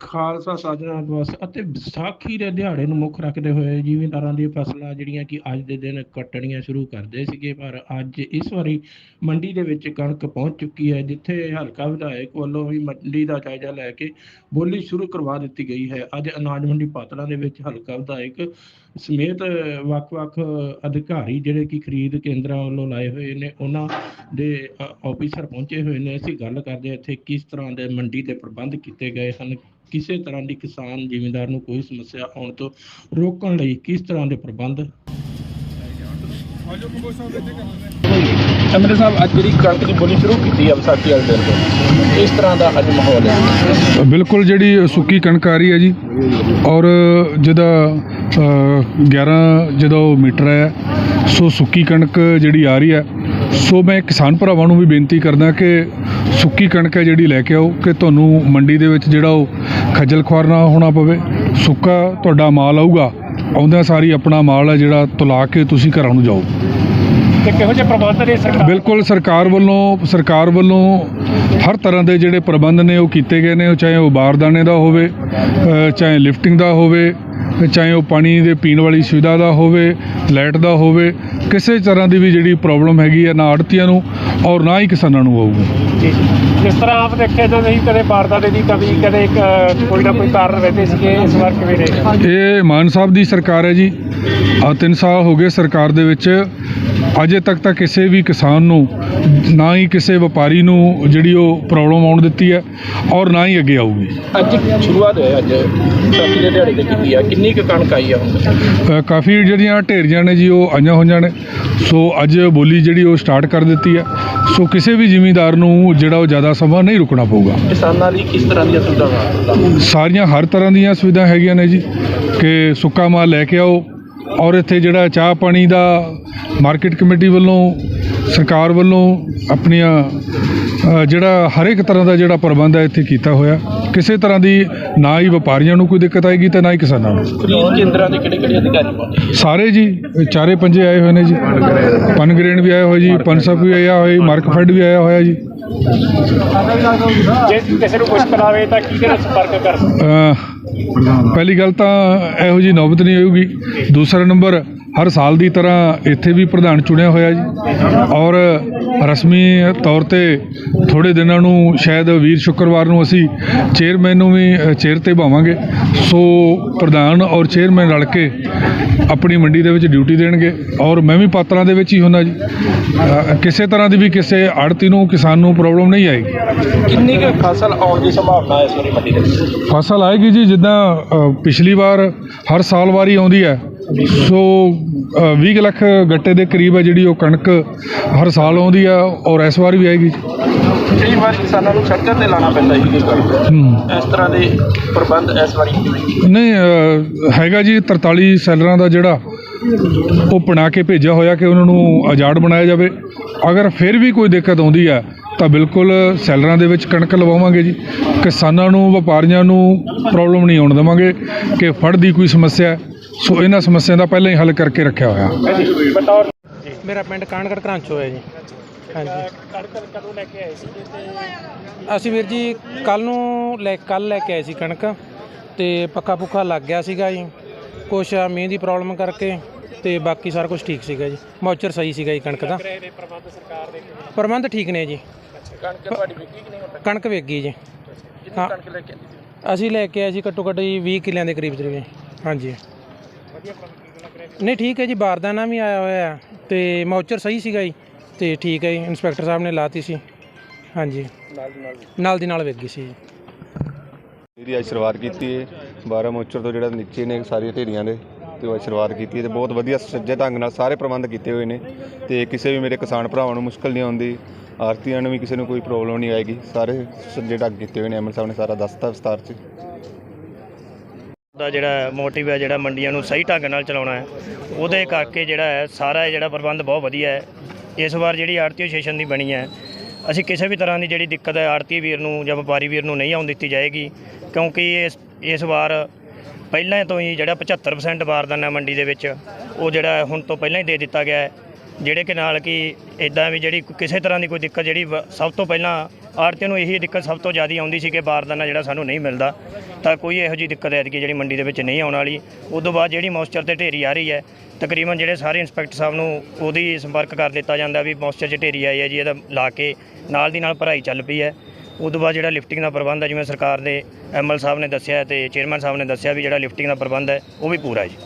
ਖਾਲਸਾ ਸਾਜਣਾ ਦਿਵਸ ਅਤੇ ਵਿਸਾਖੀ ਦੇ ਦਿਹਾੜੇ ਨੂੰ ਮੁੱਖ ਰੱਖਦੇ ਹੋਏ ਜ਼ਿਮੀਂਦਾਰਾਂ ਦੀਆਂ ਫਸਲਾਂ ਜਿਹੜੀਆਂ ਕਿ ਅੱਜ ਦੇ ਦਿਨ ਕੱਟਣੀਆਂ ਸ਼ੁਰੂ ਕਰਦੇ ਸੀਗੇ, ਪਰ ਅੱਜ ਇਸ ਵਾਰੀ ਮੰਡੀ ਦੇ ਵਿੱਚ ਕਣਕ ਪਹੁੰਚ ਚੁੱਕੀ ਹੈ, ਜਿੱਥੇ ਹਲਕਾ ਵਿਧਾਇਕ ਵੱਲੋਂ ਵੀ ਮੰਡੀ ਦਾ ਜਾਇਜ਼ਾ ਲੈ ਕੇ ਬੋਲੀ ਸ਼ੁਰੂ ਕਰਵਾ ਦਿੱਤੀ ਗਈ ਹੈ। ਅੱਜ ਅਨਾਜ ਮੰਡੀ ਪਾਤੜਾਂ ਦੇ ਵਿੱਚ ਹਲਕਾ ਵਿਧਾਇਕ ਸਮੇਤ ਵੱਖ-ਵੱਖ ਅਧਿਕਾਰੀ ਜਿਹੜੇ ਕਿ ਖਰੀਦ ਕੇਂਦਰਾਂ ਵੱਲੋਂ ਲਾਏ ਹੋਏ ਨੇ, ਉਹਨਾਂ ਦੇ ਆਫੀਸਰ ਪਹੁੰਚੇ ਹੋਏ ਨੇ। ਅਸੀਂ ਗੱਲ ਕਰਦੇ ਹਾਂ ਇੱਥੇ ਕਿਸ ਤਰ੍ਹਾਂ ਦੇ ਮੰਡੀ ਦੇ ਪ੍ਰਬੰਧ ਕੀਤੇ ਗਏ ਹਨ। ਕਿਸੇ ਤਰ੍ਹਾਂ ਦੀ ਕਿਸਾਨ ਜ਼ਿਮੀਂਦਾਰ ਨੂੰ ਕੋਈ ਸਮੱਸਿਆ ਆਉਣ ਤੋਂ ਰੋਕਣ ਲਈ ਕਿਸ ਤਰ੍ਹਾਂ ਦੇ ਪ੍ਰਬੰਧ? ਐਮਐਲਏ ਸਾਹਿਬ ਅੱਜ ਜਿਹੜੀ ਕਣਕ ਦੀ ਬੋਲੀ ਸ਼ੁਰੂ ਕੀਤੀ ਹੈ ਵਿਸਾਖੀ ਵਾਲੇ ਦਿਨ ਤੋਂ ਇਸ ਤਰ੍ਹਾਂ ਦਾ ਅੱਜ ਮਾਹੌਲ ਹੈ? ਬਿਲਕੁਲ ਜਿਹੜੀ ਸੁੱਕੀ ਕਣਕ ਆ ਰਹੀ ਹੈ ਜੀ ਔਰ ਜਿਹਦਾ ਅ, 11 ਜਦੋਂ ਮੀਟਰ ਹੈ ਸੋ ਸੁੱਕੀ ਕਣਕ ਜਿਹੜੀ ਆ ਰਹੀ ਹੈ ਸੋ ਮੈਂ ਕਿਸਾਨ ਭਰਾਵਾਂ ਨੂੰ ਵੀ ਬੇਨਤੀ ਕਰਦਾ ਕਿ ਸੁੱਕੀ ਕਣਕ ਹੈ ਜਿਹੜੀ ਲੈ ਕੇ ਆਓ ਕਿ ਤੁਹਾਨੂੰ ਮੰਡੀ ਦੇ ਵਿੱਚ ਜਿਹੜਾ ਉਹ ਖੱਜਲ ਖੁਆਰ ਨਾ ਹੋਣਾ ਪਵੇ। ਸੁੱਕਾ ਤੁਹਾਡਾ ਮਾਲ ਆਊਗਾ ਆਉਂਦਿਆਂ ਸਾਰੀ ਆਪਣਾ ਮਾਲ ਹੈ ਜਿਹੜਾ ਤੁਲਾ ਕੇ ਤੁਸੀਂ ਘਰਾਂ ਨੂੰ ਜਾਓ। ਤੇ ਕਿਹੋ ਜਿਹੇ ਪ੍ਰਬੰਧ ਨੇ ਸਰਕਾਰ? ਬਿਲਕੁਲ ਸਰਕਾਰ ਵੱਲੋਂ ਸਰਕਾਰ ਵੱਲੋਂ ਹਰ ਤਰ੍ਹਾਂ ਦੇ ਜਿਹੜੇ ਪ੍ਰਬੰਧ ਨੇ ਉਹ ਕੀਤੇ ਗਏ ਨੇ ਉਹ ਚਾਹੇ ਉਹ ਬਾਰਦਾਨੇ ਦਾ ਹੋਵੇ ਚਾਹੇ ਲਿਫਟਿੰਗ ਦਾ ਹੋਵੇ ਚਾਹੇ ਉਹ ਪਾਣੀ ਦੇ ਪੀਣ ਵਾਲੀ ਸੁਵਿਧਾ ਦਾ ਹੋਵੇ ਲਾਈਟ ਦਾ ਹੋਵੇ ਕਿਸੇ ਤਰ੍ਹਾਂ ਦੀ ਵੀ ਜਿਹੜੀ ਪ੍ਰੋਬਲਮ ਹੈਗੀ ਹੈ ਨਾ ਆੜਤੀਆਂ ਨੂੰ ਔਰ ਨਾ ਹੀ ਕਿਸਾਨਾਂ ਨੂੰ ਆਊਗੀ ਜਿਸ ਤਰ੍ਹਾਂ ਆਪ ਦੇਖਿਆ ਜਾਂਦਾ ਸੀ ਕਦੇ ਬਾਰਦਾਨੇ ਦੀ ਕਮੀ ਕਦੇ ਕੋਈ ਨਾ ਕੋਈ ਕਾਰਨ ਰਹਿੰਦੇ ਸੀਗੇ ਇਸ ਵਾਰ ਕਿਵੇਂ ਰਹੇ? ਇਹ ਮਾਨ ਸਾਹਿਬ ਦੀ ਸਰਕਾਰ ਹੈ ਜੀ। ਆ 3 ਸਾਲ ਹੋ ਗਏ ਸਰਕਾਰ ਦੇ ਵਿੱਚ ਅਜੇ ਤੱਕ ਤਾਂ ਕਿਸੇ ਵੀ ਕਿਸਾਨ ਨੂੰ ਨਾ ਹੀ ਕਿਸੇ ਵਪਾਰੀ ਨੂੰ ਜਿਹੜੀ ਉਹ ਪ੍ਰੋਬਲਮ ਆਉਣ ਦਿੱਤੀ ਹੈ ਔਰ ਨਾ ਹੀ ਅੱਗੇ ਆਊਗੀ। ਅੱਜ ਸ਼ੁਰੂਆਤ ਹੈ ਅੱਜ ਵਿਸਾਖੀ ਦੇ ਦਿਹਾੜੇ ਤੇ ਕੀਤੀ ਆ। ਕਿੰਨੀ ਕੁ ਕਣਕ ਆਈ ਆ ਕਾਫੀ ਜਿਹੜੀਆਂ ਢੇਰੀਆਂ ਨੇ ਜੀ ਉਹ ਆਈਆਂ ਹੋਈਆਂ ਨੇ। ਸੋ ਅੱਜ ਬੋਲੀ ਜਿਹੜੀ ਉਹ ਸਟਾਰਟ ਕਰ ਦਿੱਤੀ ਹੈ। ਸੋ ਕਿਸੇ ਵੀ ਜ਼ਿਮੀਂਦਾਰ ਨੂੰ ਜਿਹੜਾ ਉਹ ਜ਼ਿਆਦਾ ਸਮਾਂ ਨਹੀਂ ਰੁਕਣਾ ਪਊਗਾ। ਕਿਸਾਨਾਂ ਲਈ ਕਿਸ ਤਰ੍ਹਾਂ ਦੀਆਂ ਸੁਵਿਧਾਵਾਂ? ਸਾਰੀਆਂ ਹਰ ਤਰ੍ਹਾਂ ਦੀਆਂ ਸੁਵਿਧਾ ਹੈਗੀਆਂ ਨੇ ਜੀ ਕਿ ਸੁੱਕਾ ਮਾਲ ਲੈ ਕੇ ਆਓ ਔਰ ਇੱਥੇ ਜਿਹੜਾ ਚਾਹ ਪਾਣੀ ਦਾ ਮਾਰਕੀਟ ਕਮੇਟੀ ਵੱਲੋਂ, ਸਰਕਾਰ ਵੱਲੋਂ ਆਪਣੀਆਂ ਜਿਹੜਾ ਹਰ ਇੱਕ ਤਰ੍ਹਾਂ ਦਾ ਜਿਹੜਾ ਪ੍ਰਬੰਧ ਹੈ ਇੱਥੇ ਕੀਤਾ ਹੋਇਆ। ਕਿਸੇ ਤਰ੍ਹਾਂ ਦੀ ਨਾ ਹੀ ਵਪਾਰੀਆਂ ਨੂੰ ਕੋਈ ਦਿੱਕਤ ਆਏਗੀ ਤੇ ਨਾ ਹੀ ਕਿਸਾਨਾਂ ਨੂੰ। ਖਰੀਦ ਕੇਂਦਰਾਂ ਦੇ ਕਿਹੜੇ ਕਿਹੜੇ ਅਧਿਕਾਰੀ ਪਹੁੰਚੇ ਸਾਰੇ ਜੀ ਚਾਰੇ ਪੰਜੇ ਆਏ ਹੋਏ ਨੇ ਜੀ। ਪਨਗ੍ਰੇਨ ਵੀ ਆਇਆ ਹੋਇਆ ਜੀ ਪਨਸਪ ਵੀ ਆਇਆ ਹੋਇਆ ਮਾਰਕਫੈਡ ਵੀ ਆਇਆ ਹੋਇਆ ਜੀ। ਜੇ ਕਿਸੇ ਨੂੰ ਮੁਸ਼ਕਲ ਆਵੇ ਤਾਂ ਕਿਹਦੇ ਨਾਲ ਸੰਪਰਕ ਕਰ ਸਕਦੇ? ਅਹ ਪਹਿਲੀ ਗੱਲ ਤਾਂ ਇਹੋ ਜੀ ਨੌਬਤ ਨਹੀਂ ਆਊਗੀ। ਦੂਸਰਾ ਨੰਬਰ ਹਰ ਸਾਲ ਦੀ ਤਰ੍ਹਾਂ ਇੱਥੇ ਵੀ ਪ੍ਰਧਾਨ ਚੁਣਿਆ ਹੋਇਆ ਜੀ। ਔਰ ਰਸਮੀ ਤੌਰ ਤੇ ਥੋੜੇ ਦਿਨਾਂ ਨੂੰ ਸ਼ਾਇਦ ਵੀਰ ਸ਼ੁੱਕਰਵਾਰ ਨੂੰ ਅਸੀਂ ਚੇਅਰਮੈਨ ਨੂੰ ਵੀ ਚੇਅਰ ਤੇ ਭਾਵਾਂਗੇ। ਸੋ ਪ੍ਰਧਾਨ ਔਰ ਚੇਅਰਮੈਨ ਰਲ ਕੇ ਆਪਣੀ ਮੰਡੀ ਦੇ ਵਿੱਚ ਡਿਊਟੀ ਦੇਣਗੇ। ਔਰ ਮੈਂ ਵੀ ਪਾਤਰਾਂ ਦੇ ਵਿੱਚ ਹੀ ਹੁੰਦਾ ਜੀ। ਕਿਸੇ ਤਰ੍ਹਾਂ ਦੀ ਵੀ ਕਿਸੇ ਆੜਤੀ ਨੂੰ ਕਿਸਾਨ ਨੂੰ ਪ੍ਰੋਬਲਮ ਨਹੀਂ ਆਏਗੀ। ਕਿੰਨੀ ਕੁ ਫਸਲ ਆਉਣ ਦੀ ਸੰਭਾਵਨਾ ਹੈ ਇਸ ਵਾਰੀ ਮੰਡੀ ਦੇ ਵਿੱਚ? ਫਸਲ ਆਏਗੀ ਜੀ ਜਿੱਦਾਂ ਪਿਛਲੀ ਵਾਰ ਹਰ ਸਾਲ ਵਾਰੀ ਆਉਂਦੀ ਹੈ। ਸੋ ਅ, 20 ਕੁ ਲੱਖ ਗੱਟੇ ਦੇ ਕਰੀਬ ਹੈ ਜਿਹੜੀ ਉਹ ਕਣਕ ਹਰ ਸਾਲ ਆਉਂਦੀ ਹੈ ਔਰ ਇਸ ਵਾਰ ਵੀ ਆਏਗੀ ਕਈ ਵਾਰ ਕਿਸਾਨਾਂ ਨੂੰ ਸੜਕਾਂ ਤੇ ਲਾਣਾ ਪੈਂਦਾ ਹੂੰ। ਇਸ ਤਰ੍ਹਾਂ ਦੇ ਪ੍ਰਬੰਧ ਇਸ ਵਾਰੀ ਕਿਵੇਂ? ਨਹੀਂ ਹੈਗਾ ਜੀ 43 ਸੈਲਰਾਂ ਦਾ ਜਿਹੜਾ ਉਹ ਬਣਾ ਕੇ ਭੇਜਿਆ ਹੋਇਆ ਕਿ ਉਹਨਾਂ ਨੂੰ ਆਜ਼ਾਦ ਬਣਾਇਆ ਜਾਵੇ। ਅਗਰ ਫਿਰ ਵੀ ਕੋਈ ਦਿੱਕਤ ਆਉਂਦੀ ਹੈ ਤਾਂ ਬਿਲਕੁਲ ਸੈਲਰਾਂ ਦੇ ਵਿੱਚ ਕਣਕ ਲਵਾਵਾਂਗੇ ਜੀ। ਕਿਸਾਨਾਂ ਨੂੰ ਵਪਾਰੀਆਂ ਨੂੰ ਪ੍ਰੋਬਲਮ ਨਹੀਂ ਆਉਣ ਦੇਵਾਂਗੇ ਕਿ ਫੜ ਦੀ ਕੋਈ ਸਮੱਸਿਆ ਸੋ ਇਹਨਾਂ ਸਮੱਸਿਆ ਦਾ ਪਹਿਲਾਂ ਹੀ ਹੱਲ ਕਰਕੇ ਰੱਖਿਆ ਹੋਇਆ। ਮੇਰਾ ਪਿੰਡ ਕਾਨਗੜ ਘਰਾਂਚੋ ਹੈ ਜੀ। ਹਾਂਜੀ। ਕਦੋਂ ਲੈ ਕੇ ਆਏ ਸੀ ਅਸੀਂ ਵੀਰ ਜੀ ਕੱਲ ਨੂੰ ਲੈ ਕੱਲ ਲੈ ਕੇ ਆਏ ਸੀ ਕਣਕ ਤੇ ਪੱਕਾ ਪੁੱਖਾ ਲੱਗ ਗਿਆ ਸੀਗਾ ਜੀ। ਕੁਛ ਆ ਮੀਂਹ ਦੀ ਪ੍ਰੋਬਲਮ ਕਰਕੇ ਤੇ ਬਾਕੀ ਸਾਰਾ ਕੁਝ ਠੀਕ ਸੀਗਾ ਜੀ। ਮੌਚਰ ਸਹੀ ਸੀਗਾ ਜੀ ਕਣਕ ਦਾ। ਰਹੇ ਨੇ ਪ੍ਰਬੰਧ ਸਰਕਾਰ ਦੇ ਪ੍ਰਬੰਧ ਠੀਕ ਨੇ ਜੀ। ਕਣਕ ਤੁਹਾਡੀ ਵਿਕੀ ਕਿ ਨਹੀਂ ਹੁਣ ਤੱਕ ਕਣਕ ਵੇਚ ਗਈ ਜੀ। ਹਾਂ। ਕਣਕ ਲੈ ਕੇ ਆਂਦੀ ਅਸੀਂ ਲੈ ਕੇ ਆਏ ਸੀ ਘੱਟੋ ਘੱਟ ਜੀ 20 ਕਿੱਲਿਆਂ ਦੇ ਕਰੀਬ ਜੀ। ਹਾਂਜੀ ਵਧੀਆ ਪ੍ਰਬੰਧ ਲੱਗ ਰਿਹਾ ਨਹੀਂ ਠੀਕ ਹੈ ਜੀ ਬਾਰਦਾਨਾ ਵੀ ਆਇਆ ਹੋਇਆ ਹੈ ਤੇ ਮੌਚਰ ਸਹੀ ਸੀਗਾ ਜੀ ਤੇ ਠੀਕ ਹੈ ਜੀ ਇੰਸਪੈਕਟਰ ਸਾਹਿਬ ਨੇ ਲਾਤੀ ਸੀ। ਹਾਂਜੀ। ਨਾਲ ਦੀ ਨਾਲ ਨਾਲ ਦੀ ਨਾਲ ਵੇਚ ਗਈ ਸੀ ਜੀ। ਇਹਦੀ ਅੱਜ ਸ਼ੁਰੂਆਤ ਕੀਤੀ ਹੈ 12 ਮੋਚਰ ਤੋਂ ਜਿਹੜਾ ਨੀਚੇ ਨੇ ਸਾਰੀਆਂ ਢੇਰੀਆਂ ਦੇ ਤੇ ਉਹ ਸ਼ੁਰੂਆਤ ਕੀਤੀ ਹੈ ਤੇ ਬਹੁਤ ਵਧੀਆ ਸੱਜੇ ਢੰਗ ਨਾਲ ਸਾਰੇ ਪ੍ਰਬੰਧ ਕੀਤੇ ਹੋਏ ਨੇ ਤੇ ਕਿਸੇ ਵੀ ਮੇਰੇ ਕਿਸਾਨ ਭਰਾਵਾਂ ਨੂੰ ਮੁਸ਼ਕਲ ਨਹੀਂ ਆਉਂਦੀ ਆਰਤੀਆਂ ਨੂੰ ਵੀ ਕਿਸੇ ਨੂੰ ਕੋਈ ਪ੍ਰੋਬਲਮ ਨਹੀਂ ਆਏਗੀ ਸਾਰੇ ਸੱਜੇ ਢੰਗ ਕੀਤੇ ਹੋਏ ਨੇ ਐਮਐਲ ਸਾਹਿਬ ਨੇ ਸਾਰਾ ਦੱਸਤਾ ਵਿਸਤਾਰ 'ਚ। ਦਾ ਜਿਹੜਾ ਮੋਟਿਵ ਹੈ, ਜਿਹੜਾ ਮੰਡੀਆਂ ਨੂੰ ਸਹੀ ਢੰਗ ਨਾਲ ਚਲਾਉਣਾ ਹੈ, ਉਹਦੇ ਕਰਕੇ ਜਿਹੜਾ ਹੈ, ਸਾਰਾ ਜਿਹੜਾ ਪ੍ਰਬੰਧ ਬਹੁਤ ਵਧੀਆ ਹੈ। ਇਸ ਵਾਰ ਜਿਹੜੀ ਆੜਤੀ ਐਸੋਸੀਏਸ਼ਨ ਦੀ ਬਣੀ ਹੈ, ਅਸੀਂ ਕਿਸੇ ਵੀ ਤਰ੍ਹਾਂ ਦੀ ਜਿਹੜੀ ਦਿੱਕਤ ਹੈ ਆੜਤੀ ਵੀਰ ਨੂੰ ਜਾਂ ਵਪਾਰੀ ਵੀਰ ਨੂੰ ਨਹੀਂ ਆਉਣ ਦਿੱਤੀ ਜਾਏਗੀ, ਕਿਉਂਕਿ ਇਸ ਇਸ ਵਾਰ ਪਹਿਲਾਂ ਤੋਂ ਹੀ ਜਿਹੜਾ 75% ਬਾਰਦਾਨਾ ਮੰਡੀ ਦੇ ਵਿੱਚ, ਉਹ ਜਿਹੜਾ ਹੁਣ ਤੋਂ ਪਹਿਲਾਂ ਹੀ ਦੇ ਦਿੱਤਾ ਗਿਆ ਹੈ। ਜਿਹੜੇ ਕਿ ਨਾਲ ਕਿ ਇਦਾਂ ਵੀ ਜਿਹੜੀ ਕਿਸੇ ਤਰ੍ਹਾਂ ਦੀ ਕੋਈ ਦਿੱਕਤ ਜਿਹੜੀ ਵ- ਸਭ ਤੋਂ ਪਹਿਲਾਂ ਆੜਤੀਆਂ ਨੂੰ ਇਹੀ ਦਿੱਕਤ ਸਭ ਤੋਂ ਜ਼ਿਆਦਾ ਆਉਂਦੀ ਸੀ ਕਿ ਬਾਰਦਾਨਾ ਜਿਹੜਾ ਸਾਨੂੰ ਨਹੀਂ ਮਿਲਦਾ, ਤਾਂ ਕੋਈ ਇਹੋ ਜਿਹੀ ਦਿੱਕਤ ਐਤਕੀ ਜਿਹੜੀ ਮੰਡੀ ਦੇ ਵਿੱਚ ਨਹੀਂ ਆਉਣ ਵਾਲੀ। ਉਸ ਤੋਂ ਬਾਅਦ ਜਿਹੜੀ ਮੋਇਸਚਰ ਤੇ ਢੇਰੀ ਆ ਰਹੀ ਹੈ, ਤਕਰੀਬਨ ਜਿਹੜੇ ਸਾਰੇ ਇੰਸਪੈਕਟਰ ਸਾਹਿਬ ਨੂੰ ਉਹਦੀ ਸੰਪਰਕ ਕਰ ਦਿੱਤਾ ਜਾਂਦਾ ਵੀ ਮੋਇਸਚਰ 'ਚ ਢੇਰੀ ਆਈ ਹੈ ਜੀ, ਇਹਦਾ ਲਾ ਕੇ ਨਾਲ ਦੀ ਨਾਲ ਭਰਾਈ ਚੱਲ ਪਈ ਹੈ। ਉਸ ਤੋਂ ਬਾਅਦ ਜਿਹੜਾ ਲਿਫਟਿੰਗ ਦਾ ਪ੍ਰਬੰਧ ਹੈ, ਜਿਵੇਂ ਸਰਕਾਰ ਦੇ ਐਮਐਲ ਸਾਹਿਬ ਨੇ ਦੱਸਿਆ ਤੇ ਚੇਅਰਮੈਨ ਸਾਹਿਬ ਨੇ ਦੱਸਿਆ ਵੀ ਜਿਹੜਾ ਲਿਫਟਿੰਗ ਦਾ ਪ੍ਰਬੰਧ ਹੈ, ਉਹ ਵੀ ਪੂਰਾ ਹੈ ਜੀ।